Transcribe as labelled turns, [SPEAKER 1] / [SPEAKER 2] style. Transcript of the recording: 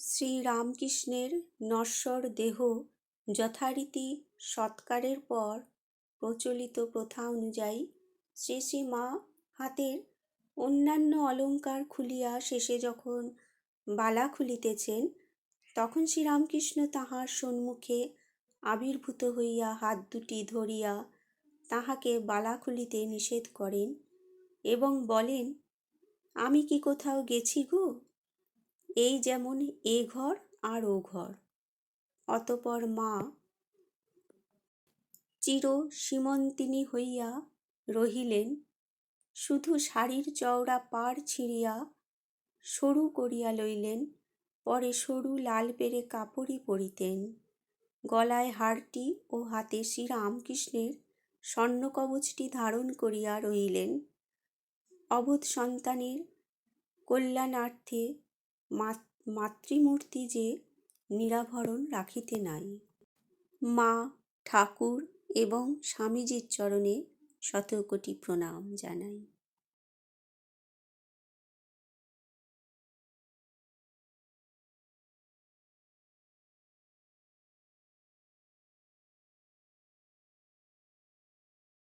[SPEAKER 1] শ্রীরামকৃষ্ণের নশ্বর দেহ যথারীতি সৎকারের পর প্রচলিত প্রথা অনুযায়ী শ্রী শ্রী মা হাতের অন্যান্য অলঙ্কার খুলিয়া শেষে যখন বালা খুলিতেছেন, তখন শ্রীরামকৃষ্ণ তাহার সম্মুখে আবির্ভূত হইয়া হাত দুটি ধরিয়া তাহাকে বালা খুলিতে নিষেধ করেন এবং বলেন, আমি কি কোথাও গেছি গো? এই যেমন এ ঘর আর ও ঘর। অতপর মা চির সীমন্তিনী হইয়া রহিলেন, শুধু শাড়ির চওড়া পাড় ছিঁড়িয়া সরু করিয়া লইলেন, পরে সরু লাল পেরে কাপড়ই পরিতেন। গলায় হারটি ও হাতে শ্রীরামকৃষ্ণের স্বর্ণকবচটি ধারণ করিয়া রহিলেন। অবোধ সন্তানের কল্যাণার্থে মাতৃমূর্তি যে নিরাভরণ রাখিতে নাই। মা ঠাকুর এবং স্বামীজির চরণে শতকোটি প্রণাম জানাই।